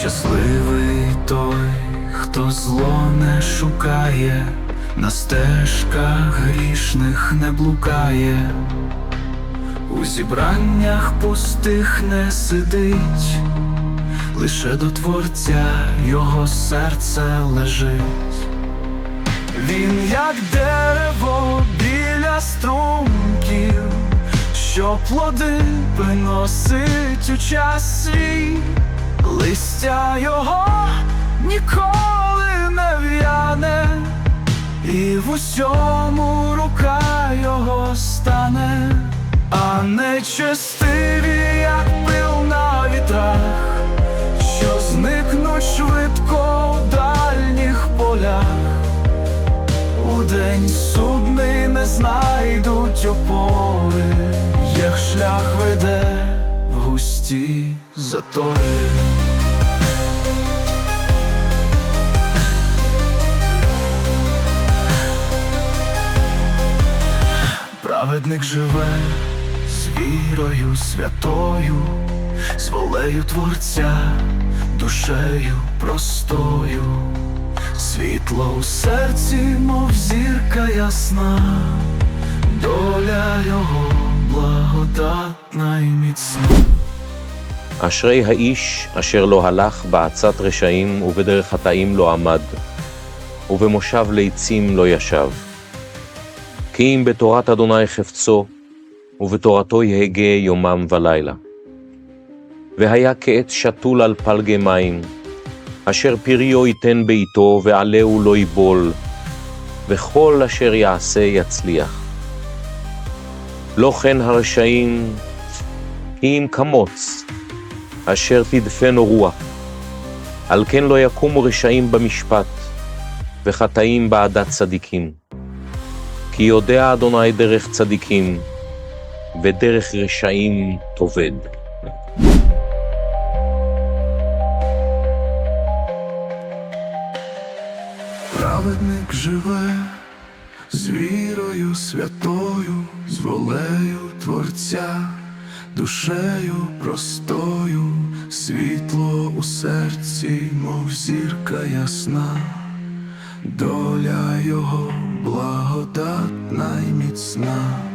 Щасливий той, хто зло не шукає, на стежках грішних не блукає, у зібраннях пустих не сидить, лише до Творця його серце лежить. Він як дерево біля струмків, що плоди приносить у час свій, листя його ніколи не в'яне, і в усьому рука його стане, а нечестиві, як пил на вітрах, що зникнуть швидко в дальніх полях. У день судний не знайдуть опори, як шлях веде густі затори. Праведник живе з вірою святою, з волею Творця, душею простою. Світло у серці, мов зірка ясна, доля його благодатна і міцна. אשרי האיש אשר לא הלך בעצת רשעים ובדרך חטאים לא עמד, ובמושב ליצים לא ישב. כי אם בתורת אדוני חפצו, ובתורתו יהגה יומם ולילה. והיה כעץ שתול על פלגי מים, אשר פריו ייתן בעתו, ועלהו לא ייבול, וכל אשר יעשה יצליח. לא כן הרשעים, כי אם כמוץ, אשר תדפנו רוח. על כן לא יקומו רשעים במשפט, וחטאים בעדת צדיקים. כי יודע אדוני דרך צדיקים, ודרך רשעים תאבד. Праведник живе з вірою святою, з волею Творця, душею простою, світло у серці, мов зірка ясна, доля його благодатна й міцна.